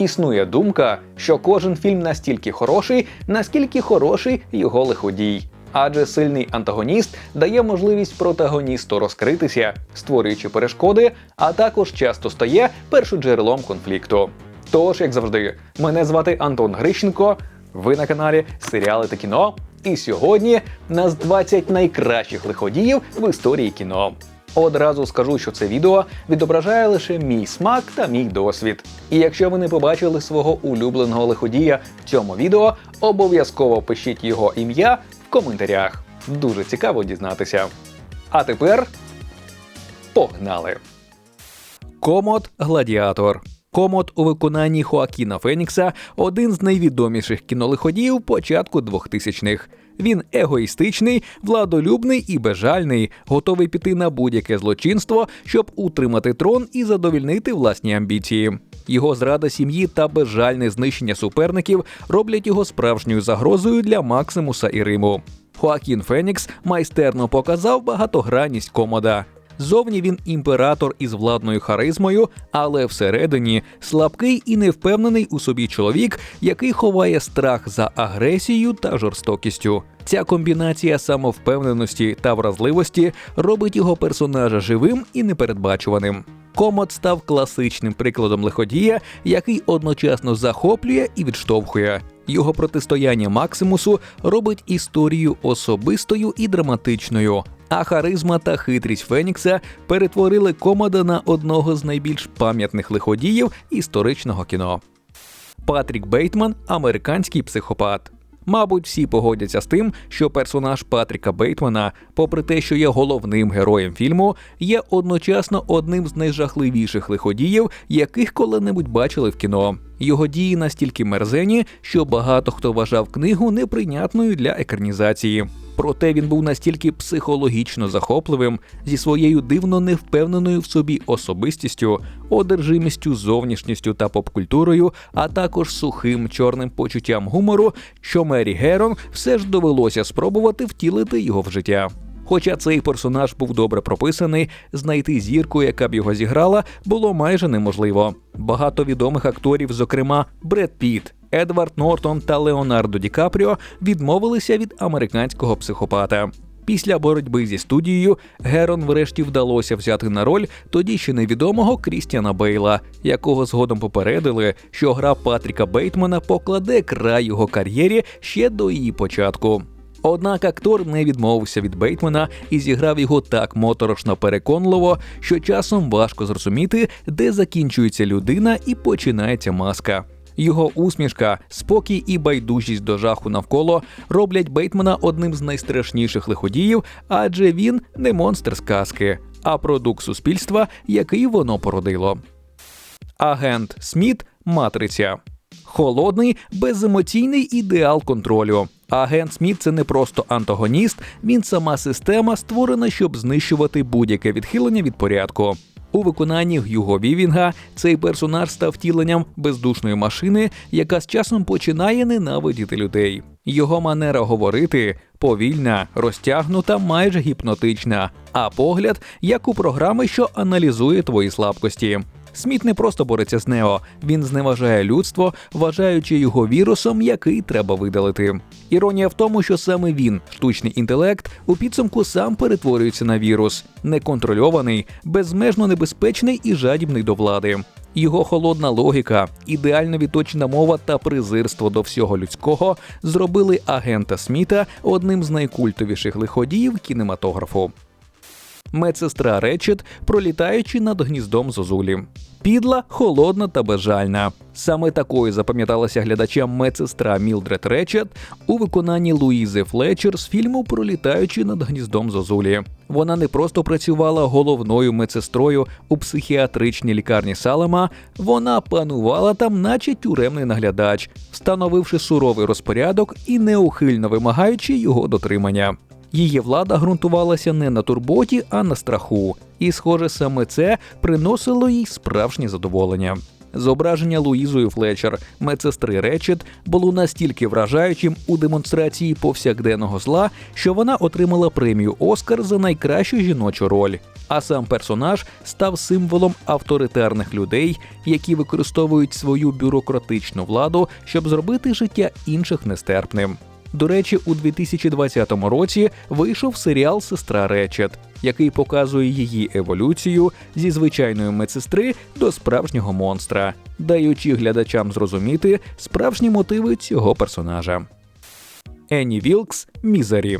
Існує думка, що кожен фільм настільки хороший, наскільки хороший його лиходій. Адже сильний антагоніст дає можливість протагоністу розкритися, створюючи перешкоди, а також часто стає першоджерелом конфлікту. Тож, як завжди, мене звати Антон Грищенко. Ви на каналі Серіали та кіно. І сьогодні нас 20 найкращих лиходіїв в історії кіно. Одразу скажу, що це відео відображає лише мій смак та мій досвід. І якщо ви не побачили свого улюбленого лиходія в цьому відео, обов'язково пишіть його ім'я в коментарях. Дуже цікаво дізнатися. А тепер погнали! Комод Гладіатор. Комод у виконанні Хоакіна Фенікса один з найвідоміших кінолиходіїв початку 2000-х. Він егоїстичний, владолюбний і безжальний, готовий піти на будь-яке злочинство, щоб утримати трон і задовільнити власні амбіції. Його зрада сім'ї та безжальне знищення суперників роблять його справжньою загрозою для Максимуса і Риму. Хоакін Фенікс майстерно показав багатогранність комода. Зовні він імператор із владною харизмою, але всередині слабкий і невпевнений у собі чоловік, який ховає страх за агресією та жорстокістю. Ця комбінація самовпевненості та вразливості робить його персонажа живим і непередбачуваним. Комод став класичним прикладом лиходія, який одночасно захоплює і відштовхує. Його протистояння Максимусу робить історію особистою і драматичною. А харизма та хитрість Фенікса перетворили комода на одного з найбільш пам'ятних лиходіїв історичного кіно. Патрік Бейтман американський психопат. Мабуть, всі погодяться з тим, що персонаж Патріка Бейтмана, попри те, що є головним героєм фільму, є одночасно одним з найжахливіших лиходіїв, яких коли-небудь бачили в кіно. Його дії настільки мерзені, що багато хто вважав книгу неприйнятною для екранізації. Проте він був настільки психологічно захопливим зі своєю дивно невпевненою в собі особистістю, одержимістю, зовнішністю та попкультурою, а також сухим чорним почуттям гумору, що Мері Герон все ж довелося спробувати втілити його в життя. Хоча цей персонаж був добре прописаний, знайти зірку, яка б його зіграла, було майже неможливо. Багато відомих акторів, зокрема Бред Піт, Едвард Нортон та Леонардо Ді Капріо, відмовилися від американського психопата. Після боротьби зі студією Герон врешті вдалося взяти на роль тоді ще невідомого Крістіана Бейла, якого згодом попередили, що гра Патріка Бейтмана покладе край його кар'єрі ще до її початку. Однак актор не відмовився від Бейтмана і зіграв його так моторошно переконливо, що часом важко зрозуміти, де закінчується людина і починається маска. Його усмішка, спокій і байдужість до жаху навколо роблять Бейтмана одним з найстрашніших лиходіїв, адже він не монстр сказки, а продукт суспільства, який воно породило. Агент Сміт Матриця. Холодний, беземоційний ідеал контролю. Агент Сміт це не просто антагоніст, він сама система, створена, щоб знищувати будь-яке відхилення від порядку. У виконанні Гюго Вівінга цей персонаж став тіленням бездушної машини, яка з часом починає ненавидіти людей. Його манера говорити повільна, розтягнута, майже гіпнотична, а погляд як у програми, що аналізує твої слабкості. Сміт не просто бореться з Нео, він зневажає людство, вважаючи його вірусом, який треба видалити. Іронія в тому, що саме він, штучний інтелект, у підсумку сам перетворюється на вірус, неконтрольований, безмежно небезпечний і жадібний до влади. Його холодна логіка, ідеально відточена мова та презирство до всього людського зробили агента Сміта одним з найкультовіших лиходіїв кінематографу медсестра Речет, пролітаючи над гніздом Зозулі. Підла, холодна та безжальна. Саме такою запам'яталася глядачам медсестра Мілдред Речет у виконанні Луїзи Флетчер з фільму Пролітаючи над гніздом Зозулі. Вона не просто працювала головною медсестрою у психіатричній лікарні Салема, вона панувала там, наче тюремний наглядач, встановивши суровий розпорядок і неухильно вимагаючи його дотримання. Її влада ґрунтувалася не на турботі, а на страху. І, схоже, саме це приносило їй справжнє задоволення. Зображення Луїзою Флетчер, медсестри Речет, було настільки вражаючим у демонстрації повсякденного зла, що вона отримала премію Оскар за найкращу жіночу роль. А сам персонаж став символом авторитарних людей, які використовують свою бюрократичну владу, щоб зробити життя інших нестерпним. До речі, у 2020 році вийшов серіал Сестра Речет, який показує її еволюцію зі звичайної медсестри до справжнього монстра, даючи глядачам зрозуміти справжні мотиви цього персонажа. Енні Вілкс Мізері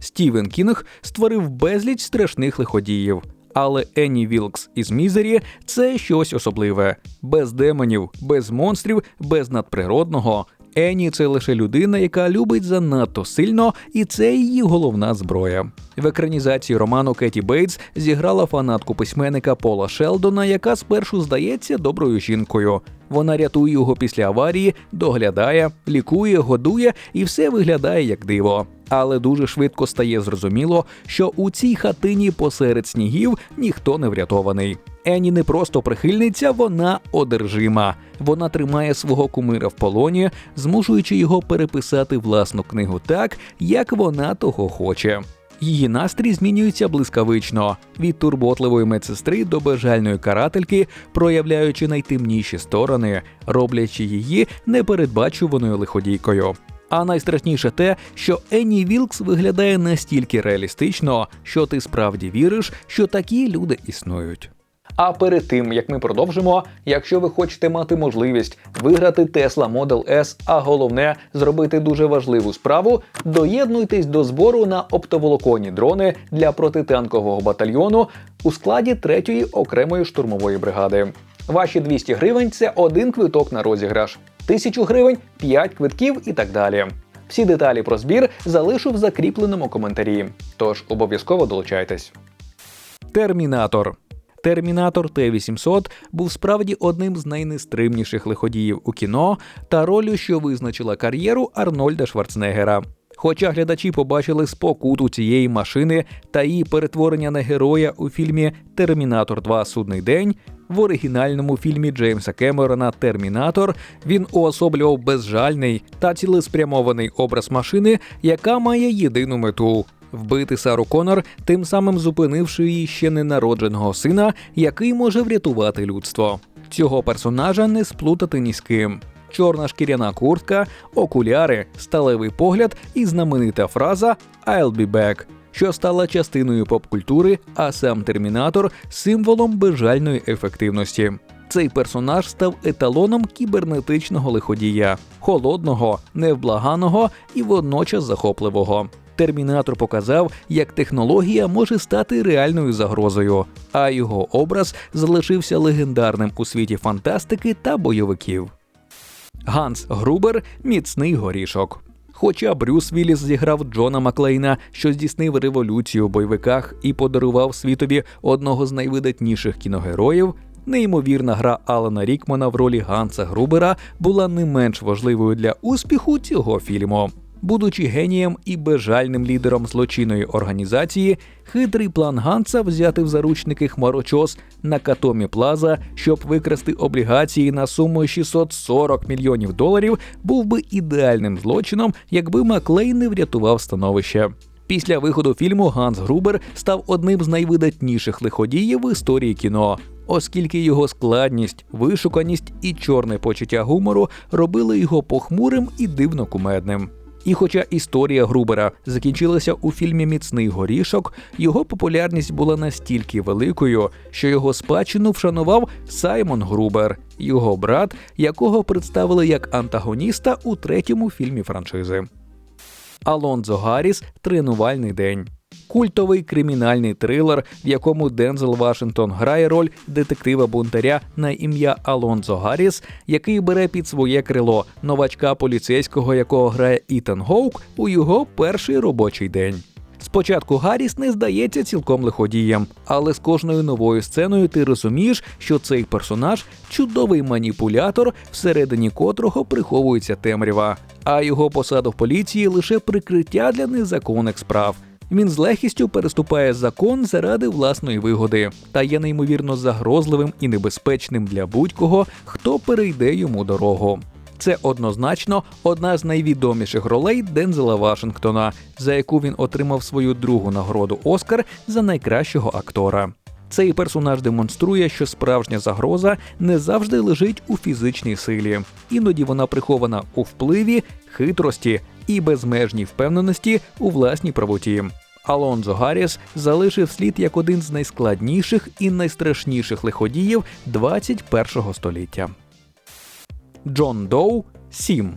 Стівен Кінг створив безліч страшних лиходіїв. Але Енні Вілкс із Мізері це щось особливе: без демонів, без монстрів, без надприродного. Енні це лише людина, яка любить занадто сильно, і це її головна зброя. В екранізації роману Кеті Бейтс зіграла фанатку письменника Пола Шелдона, яка спершу здається доброю жінкою. Вона рятує його після аварії, доглядає, лікує, годує, і все виглядає як диво. Але дуже швидко стає зрозуміло, що у цій хатині посеред снігів ніхто не врятований. Ені не просто прихильниця, вона одержима. Вона тримає свого кумира в полоні, змушуючи його переписати власну книгу так, як вона того хоче. Її настрій змінюється блискавично від турботливої медсестри до бажальної карательки, проявляючи найтемніші сторони, роблячи її непередбачуваною лиходійкою. А найстрашніше те, що Енні Вілкс виглядає настільки реалістично, що ти справді віриш, що такі люди існують. А перед тим як ми продовжимо, якщо ви хочете мати можливість виграти Tesla Model S, а головне зробити дуже важливу справу, доєднуйтесь до збору на оптоволоконні дрони для протитанкового батальйону у складі 3-ї окремої штурмової бригади. Ваші 200 гривень це один квиток на розіграш, 1000 гривень 5 квитків і так далі. Всі деталі про збір залишу в закріпленому коментарі. Тож обов'язково долучайтесь. Термінатор Термінатор Т-800 був справді одним з найнестримніших лиходіїв у кіно та ролью, що визначила кар'єру Арнольда Шварценеггера. Хоча глядачі побачили спокуту цієї машини та її перетворення на героя у фільмі Термінатор 2 Судний день, в оригінальному фільмі Джеймса Кемерона Термінатор він уособлював безжальний та цілеспрямований образ машини, яка має єдину мету вбити Сару Конор, тим самим зупинивши її ще ненародженого сина, який може врятувати людство. Цього персонажа не сплутати ні з ким. Чорна шкіряна куртка, окуляри, сталевий погляд і знаменита фраза «I'll be back», що стала частиною поп-культури, а сам термінатор символом безжальної ефективності. Цей персонаж став еталоном кібернетичного лиходія, холодного, невблаганого і водночас захопливого. Термінатор показав, як технологія може стати реальною загрозою, а його образ залишився легендарним у світі фантастики та бойовиків. Ганс Грубер міцний горішок. Хоча Брюс Вілліс зіграв Джона Маклейна, що здійснив революцію у бойовиках і подарував світові одного з найвидатніших кіногероїв, неймовірна гра Алана Рікмана в ролі Ганса Грубера була не менш важливою для успіху цього фільму. Будучи генієм і безжальним лідером злочинної організації, хитрий план Ганса взяти в заручники хмарочос на Катомі Плаза, щоб викрасти облігації на суму 640 мільйонів доларів, був би ідеальним злочином, якби Маклей не врятував становище. Після виходу фільму Ганс Грубер став одним з найвидатніших лиходіїв в історії кіно. Оскільки його складність, вишуканість і чорне почуття гумору робили його похмурим і дивно кумедним. І хоча історія Грубера закінчилася у фільмі Міцний горішок, його популярність була настільки великою, що його спадщину вшанував Саймон Грубер, його брат, якого представили як антагоніста у третьому фільмі франшизи. Алонзо Гарріс Тренувальний день. Культовий кримінальний трилер, в якому Дензел Вашингтон грає роль детектива бунтаря на ім'я Алонзо Гарріс, який бере під своє крило новачка поліцейського, якого грає Ітан Гоук у його перший робочий день. Спочатку Гарріс не здається цілком лиходієм, але з кожною новою сценою ти розумієш, що цей персонаж чудовий маніпулятор, всередині котрого приховується темрява, а його посада в поліції лише прикриття для незаконних справ. Він з легкістю переступає закон заради власної вигоди та є неймовірно загрозливим і небезпечним для будь-кого, хто перейде йому дорогу. Це однозначно одна з найвідоміших ролей Дензела Вашингтона, за яку він отримав свою другу нагороду Оскар за найкращого актора. Цей персонаж демонструє, що справжня загроза не завжди лежить у фізичній силі, іноді вона прихована у впливі, хитрості і безмежній впевненості у власній правоті. Алонзо Гарріс залишив слід як один з найскладніших і найстрашніших лиходіїв 21-го століття. Джон Доу 7.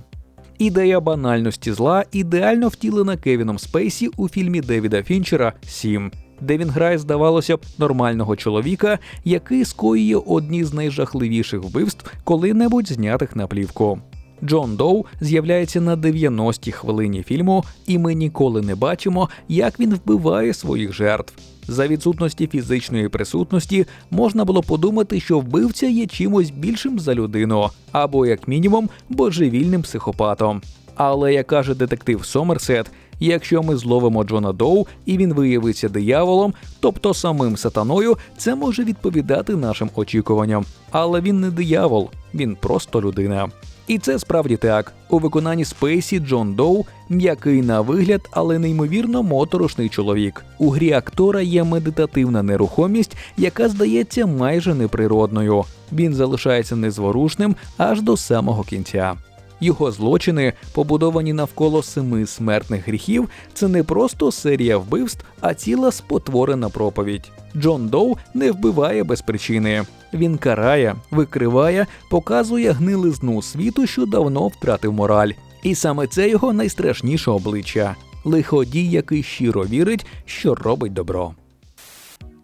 Ідея банальності зла ідеально втілена Кевіном Спейсі у фільмі Девіда Фінчера 7, де він грає, здавалося б, нормального чоловіка, який скоює одні з найжахливіших вбивств, коли-небудь знятих на плівку. Джон Доу з'являється на 90-й хвилині фільму, і ми ніколи не бачимо, як він вбиває своїх жертв. За відсутності фізичної присутності можна було подумати, що вбивця є чимось більшим за людину, або, як мінімум, божевільним психопатом. Але як каже детектив Сомерсет, якщо ми зловимо Джона Доу і він виявиться дияволом, тобто самим сатаною, це може відповідати нашим очікуванням. Але він не диявол, він просто людина. І це справді так. У виконанні Спейсі Джон Доу м'який на вигляд, але неймовірно моторошний чоловік. У грі актора є медитативна нерухомість, яка здається майже неприродною. Він залишається незворушним аж до самого кінця. Його злочини, побудовані навколо семи смертних гріхів, це не просто серія вбивств, а ціла спотворена проповідь. Джон Доу не вбиває без причини. Він карає, викриває, показує гнилизну світу, що давно втратив мораль. І саме це його найстрашніше обличчя лиходій, який щиро вірить, що робить добро.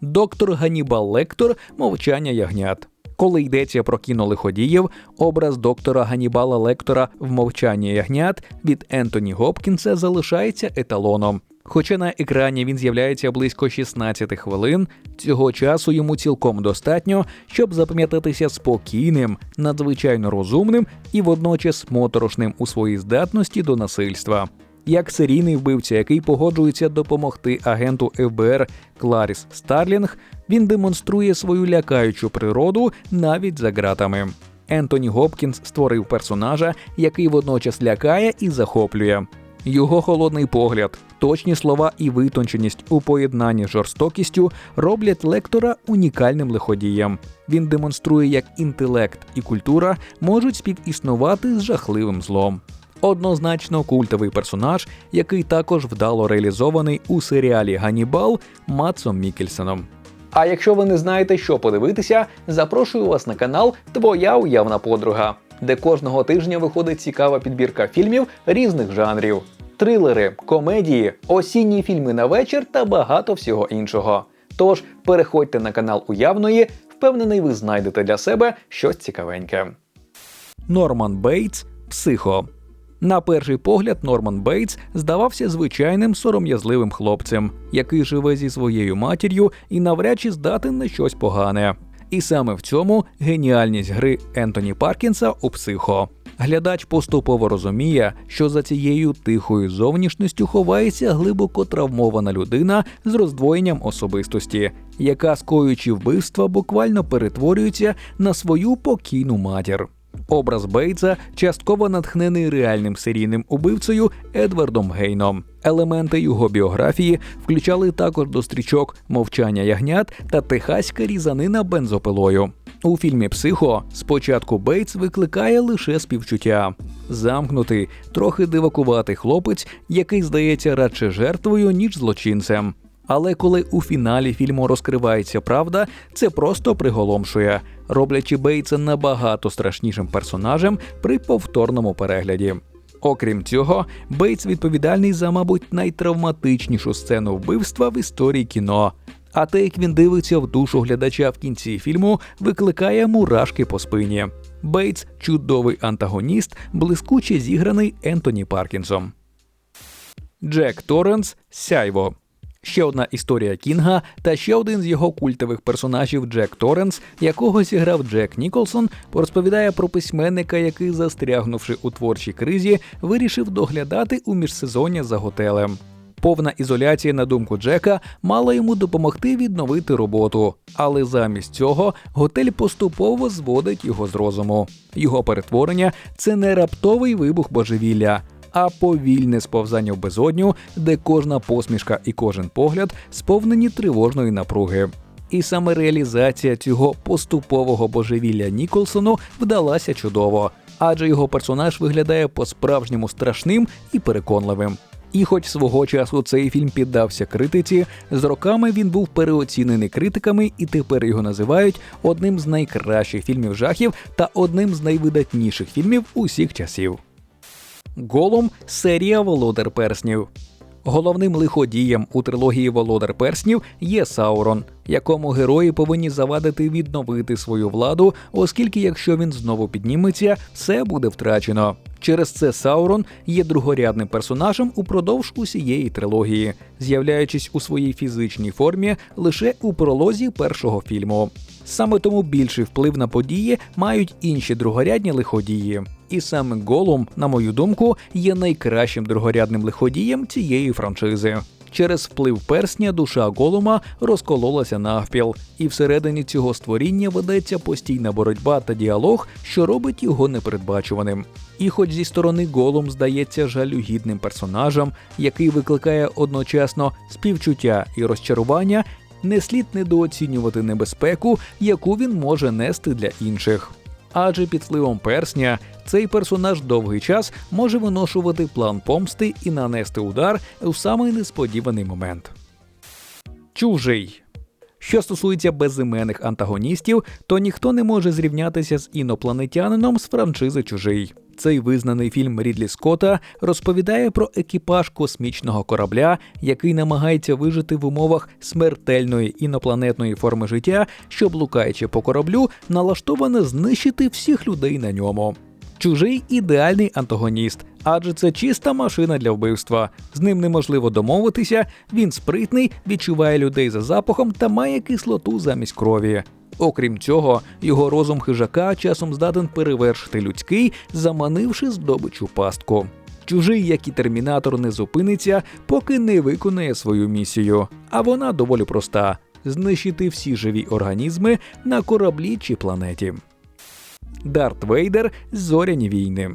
Доктор Ганібал Лектор мовчання ягнят. Коли йдеться про кіно лиходіїв, образ доктора Ганібала Лектора в мовчанні ягнят від Ентоні Гопкінса залишається еталоном. Хоча на екрані він з'являється близько 16 хвилин, цього часу йому цілком достатньо, щоб запам'ятатися спокійним, надзвичайно розумним і водночас моторошним у своїй здатності до насильства. Як серійний вбивця, який погоджується допомогти агенту ФБР Кларіс Старлінг, він демонструє свою лякаючу природу навіть за ґратами. Ентоні Гопкінс створив персонажа, який водночас лякає і захоплює. Його холодний погляд, точні слова і витонченість у поєднанні з жорстокістю роблять лектора унікальним лиходієм. Він демонструє, як інтелект і культура можуть співіснувати з жахливим злом. Однозначно культовий персонаж, який також вдало реалізований у серіалі Ганібал Матсом Мікельсоном. А якщо ви не знаєте, що подивитися, запрошую вас на канал Твоя уявна подруга, де кожного тижня виходить цікава підбірка фільмів різних жанрів: трилери, комедії, осінні фільми на вечір та багато всього іншого. Тож переходьте на канал Уявної, впевнений, ви знайдете для себе щось цікавеньке. Норман Бейтс Психо. На перший погляд, Норман Бейтс здавався звичайним сором'язливим хлопцем, який живе зі своєю матір'ю і навряд чи здатен на щось погане. І саме в цьому геніальність гри Ентоні Паркінса у психо. Глядач поступово розуміє, що за цією тихою зовнішністю ховається глибоко травмована людина з роздвоєнням особистості, яка, скоюючи вбивства, буквально перетворюється на свою покійну матір. Образ Бейтса частково натхнений реальним серійним убивцею Едвардом Гейном. Елементи його біографії включали також до стрічок мовчання ягнят та техаська різанина бензопилою. У фільмі Психо спочатку Бейтс викликає лише співчуття, замкнутий, трохи дивакуватий хлопець, який здається радше жертвою ніж злочинцем. Але коли у фіналі фільму розкривається правда, це просто приголомшує, роблячи Бейтса набагато страшнішим персонажем при повторному перегляді. Окрім цього, Бейтс відповідальний за, мабуть, найтравматичнішу сцену вбивства в історії кіно. А те, як він дивиться в душу глядача в кінці фільму, викликає мурашки по спині. Бейтс чудовий антагоніст, блискуче зіграний Ентоні Паркінсом. Джек Торренс Сяйво. Ще одна історія Кінга та ще один з його культових персонажів Джек Торренс, якого зіграв Джек Ніколсон, розповідає про письменника, який, застрягнувши у творчій кризі, вирішив доглядати у міжсезоння за готелем. Повна ізоляція, на думку Джека, мала йому допомогти відновити роботу, але замість цього готель поступово зводить його з розуму. Його перетворення це не раптовий вибух божевілля, а повільне сповзання в безодню, де кожна посмішка і кожен погляд сповнені тривожної напруги. І саме реалізація цього поступового божевілля Ніколсону вдалася чудово, адже його персонаж виглядає по-справжньому страшним і переконливим. І, хоч свого часу цей фільм піддався критиці, з роками він був переоцінений критиками, і тепер його називають одним з найкращих фільмів жахів та одним з найвидатніших фільмів усіх часів. Голум серія Володар Перснів. Головним лиходієм у трилогії Володар Перснів є Саурон, якому герої повинні завадити відновити свою владу, оскільки, якщо він знову підніметься, все буде втрачено. Через це Саурон є другорядним персонажем упродовж усієї трилогії, з'являючись у своїй фізичній формі лише у пролозі першого фільму. Саме тому більший вплив на події мають інші другорядні лиходії. І саме Голум, на мою думку, є найкращим другорядним лиходієм цієї франшизи. Через вплив персня душа голума розкололася навпіл, і всередині цього створіння ведеться постійна боротьба та діалог, що робить його непередбачуваним. І, хоч зі сторони голум здається жалюгідним персонажем, який викликає одночасно співчуття і розчарування, не слід недооцінювати небезпеку, яку він може нести для інших. Адже під впливом персня цей персонаж довгий час може виношувати план помсти і нанести удар у самий несподіваний момент. Чужий. Що стосується безіменних антагоністів, то ніхто не може зрівнятися з інопланетянином з франшизи Чужий. Цей визнаний фільм Рідлі Скотта розповідає про екіпаж космічного корабля, який намагається вижити в умовах смертельної інопланетної форми життя, що, блукаючи по кораблю, налаштоване знищити всіх людей на ньому. Чужий ідеальний антагоніст, адже це чиста машина для вбивства. З ним неможливо домовитися. Він спритний, відчуває людей за запахом та має кислоту замість крові. Окрім цього, його розум хижака часом здатен перевершити людський, заманивши здобичу пастку. Чужий, як і термінатор, не зупиниться, поки не виконає свою місію. А вона доволі проста: знищити всі живі організми на кораблі чи планеті. Дарт Вейдер зоряні війни.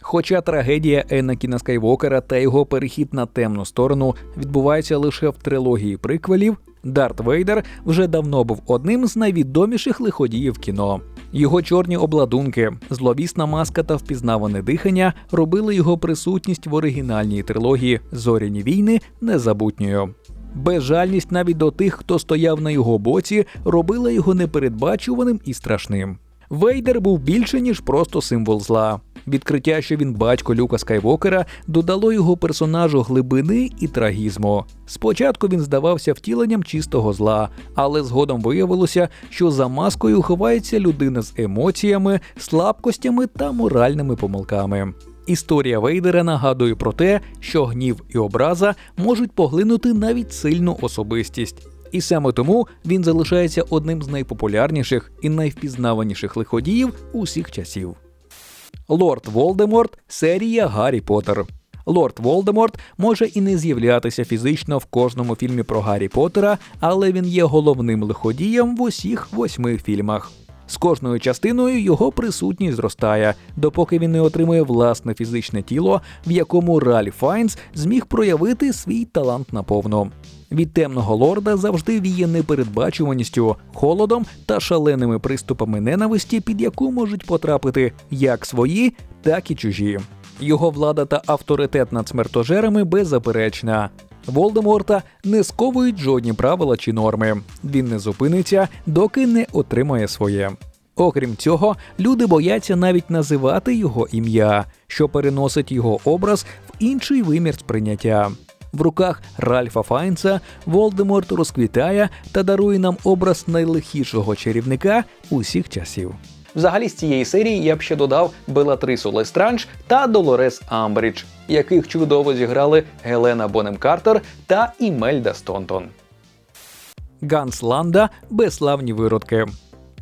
Хоча трагедія Енакіна Скайвокера та його перехід на темну сторону відбувається лише в трилогії приквелів, Дарт Вейдер вже давно був одним з найвідоміших лиходіїв кіно. Його чорні обладунки, зловісна маска та впізнаване дихання робили його присутність в оригінальній трилогії Зоряні війни незабутньою. Безжальність навіть до тих, хто стояв на його боці, робила його непередбачуваним і страшним. Вейдер був більше ніж просто символ зла. Відкриття, що він батько Люка Скайвокера, додало його персонажу глибини і трагізму. Спочатку він здавався втіленням чистого зла, але згодом виявилося, що за маскою ховається людина з емоціями, слабкостями та моральними помилками. Історія Вейдера нагадує про те, що гнів і образа можуть поглинути навіть сильну особистість. І саме тому він залишається одним з найпопулярніших і найвпізнаваніших лиходіїв усіх часів. Лорд Волдеморт серія Гаррі Поттер. Лорд Волдеморт може і не з'являтися фізично в кожному фільмі про Гаррі Поттера, але він є головним лиходієм в усіх восьми фільмах. З кожною частиною його присутність зростає, допоки він не отримує власне фізичне тіло, в якому Раль Файнс зміг проявити свій талант наповну. Від темного лорда завжди віє непередбачуваністю, холодом та шаленими приступами ненависті, під яку можуть потрапити як свої, так і чужі. Його влада та авторитет над смертожерами беззаперечна. Волдеморта не сковують жодні правила чи норми. Він не зупиниться, доки не отримає своє. Окрім цього, люди бояться навіть називати його ім'я, що переносить його образ в інший вимір сприйняття. В руках Ральфа Файнца Волдеморт розквітає та дарує нам образ найлихішого чарівника усіх часів. Взагалі з цієї серії я б ще додав Белатрису Лестранж та Долорес Амбридж, яких чудово зіграли Гелена Бонем Картер та Імельда Стонтон. Ганс Ланда безславні виродки.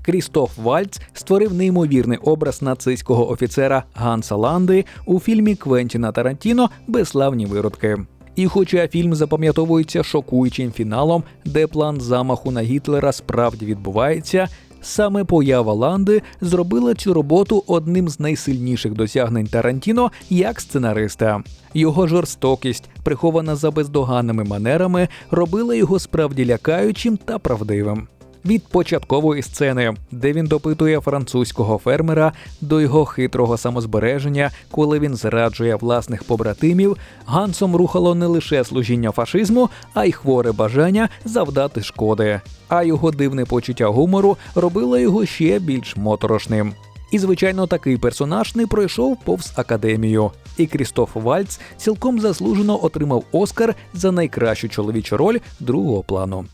Крістоф Вальц створив неймовірний образ нацистського офіцера Ганса Ланди у фільмі Квентіна Тарантіно Безславні виродки. І хоча фільм запам'ятовується шокуючим фіналом, де план замаху на Гітлера справді відбувається, саме поява Ланди зробила цю роботу одним з найсильніших досягнень Тарантіно як сценариста. Його жорстокість, прихована за бездоганними манерами, робила його справді лякаючим та правдивим від початкової сцени, де він допитує французького фермера до його хитрого самозбереження, коли він зраджує власних побратимів, Гансом рухало не лише служіння фашизму, а й хворе бажання завдати шкоди. А його дивне почуття гумору робило його ще більш моторошним. І, звичайно, такий персонаж не пройшов повз академію. І Крістоф Вальц цілком заслужено отримав Оскар за найкращу чоловічу роль другого плану.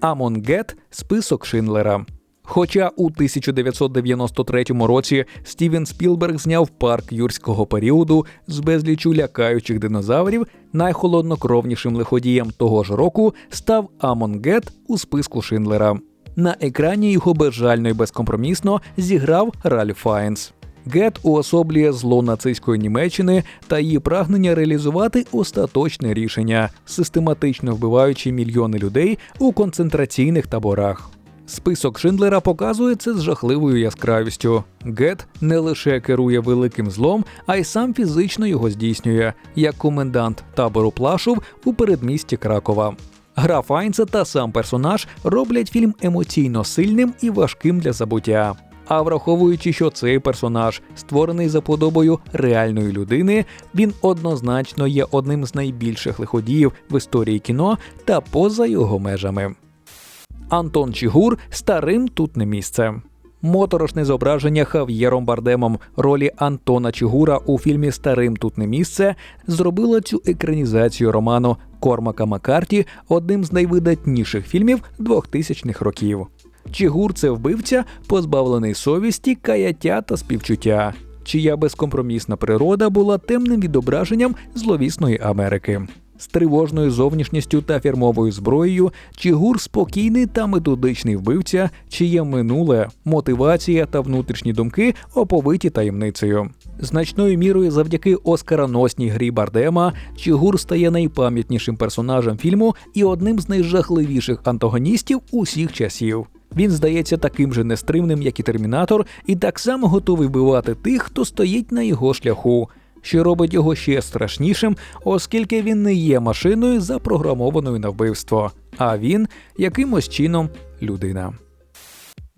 Амон Гет список Шинлера. Хоча у 1993 році Стівен Спілберг зняв парк юрського періоду з безлічу лякаючих динозаврів, найхолоднокровнішим лиходієм того ж року став Амон Гет у списку Шинлера. На екрані його безжально і безкомпромісно зіграв Ральф Файнс. Гет уособлює зло нацистської Німеччини та її прагнення реалізувати остаточне рішення, систематично вбиваючи мільйони людей у концентраційних таборах. Список Шиндлера показує це з жахливою яскравістю. Гет не лише керує великим злом, а й сам фізично його здійснює, як комендант табору Плашов у передмісті Кракова. Гра Файнца та сам персонаж роблять фільм емоційно сильним і важким для забуття. А враховуючи, що цей персонаж створений за подобою реальної людини, він однозначно є одним з найбільших лиходіїв в історії кіно та поза його межами. Антон Чігур старим тут не місце. Моторошне зображення Хав'єром Бардемом ролі Антона Чигура у фільмі Старим тут не місце зробило цю екранізацію роману Кормака Маккарті одним з найвидатніших фільмів 2000-х років. Чигур це вбивця, позбавлений совісті, каяття та співчуття, чия безкомпромісна природа була темним відображенням зловісної Америки. З тривожною зовнішністю та фірмовою зброєю Чигур спокійний та методичний вбивця, чиє минуле, мотивація та внутрішні думки оповиті таємницею. Значною мірою завдяки оскароносній грі Бардема Чигур стає найпам'ятнішим персонажем фільму і одним з найжахливіших антагоністів усіх часів. Він здається таким же нестримним, як і термінатор, і так само готовий вбивати тих, хто стоїть на його шляху, що робить його ще страшнішим, оскільки він не є машиною, запрограмованою на вбивство, а він якимось чином людина.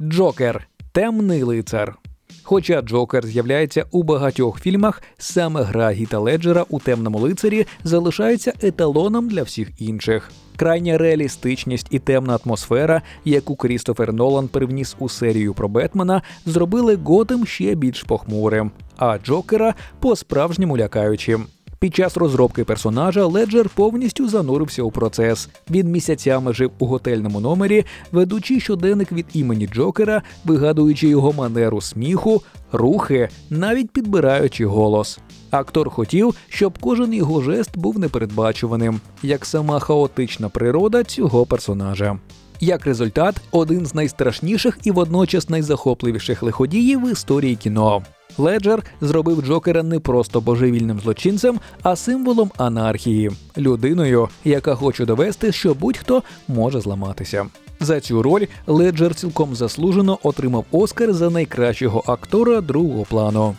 Джокер темний лицар. Хоча Джокер з'являється у багатьох фільмах, саме гра Гіта Леджера у темному лицарі залишається еталоном для всіх інших. Крайня реалістичність і темна атмосфера, яку Крістофер Нолан привніс у серію про Бетмена, зробили Готем ще більш похмурим, а Джокера по-справжньому лякаючим. Під час розробки персонажа Леджер повністю занурився у процес. Він місяцями жив у готельному номері, ведучи щоденник від імені Джокера, вигадуючи його манеру сміху, рухи, навіть підбираючи голос. Актор хотів, щоб кожен його жест був непередбачуваним, як сама хаотична природа цього персонажа. Як результат, один з найстрашніших і водночас найзахопливіших лиходіїв в історії кіно. Леджер зробив Джокера не просто божевільним злочинцем, а символом анархії, людиною, яка хоче довести, що будь-хто може зламатися. За цю роль Леджер цілком заслужено отримав Оскар за найкращого актора другого плану.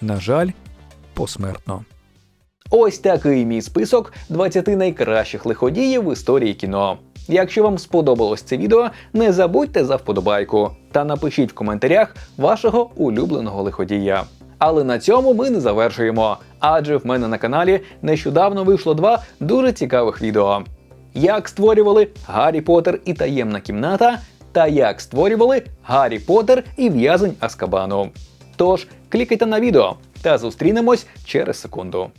На жаль, посмертно. Ось такий мій список 20 найкращих лиходіїв в історії кіно. Якщо вам сподобалось це відео, не забудьте за вподобайку та напишіть в коментарях вашого улюбленого лиходія. Але на цьому ми не завершуємо, адже в мене на каналі нещодавно вийшло два дуже цікавих відео: як створювали Гаррі Поттер і таємна кімната, та як створювали Гаррі Поттер і в'язень Аскабану. Тож клікайте на відео та зустрінемось через секунду.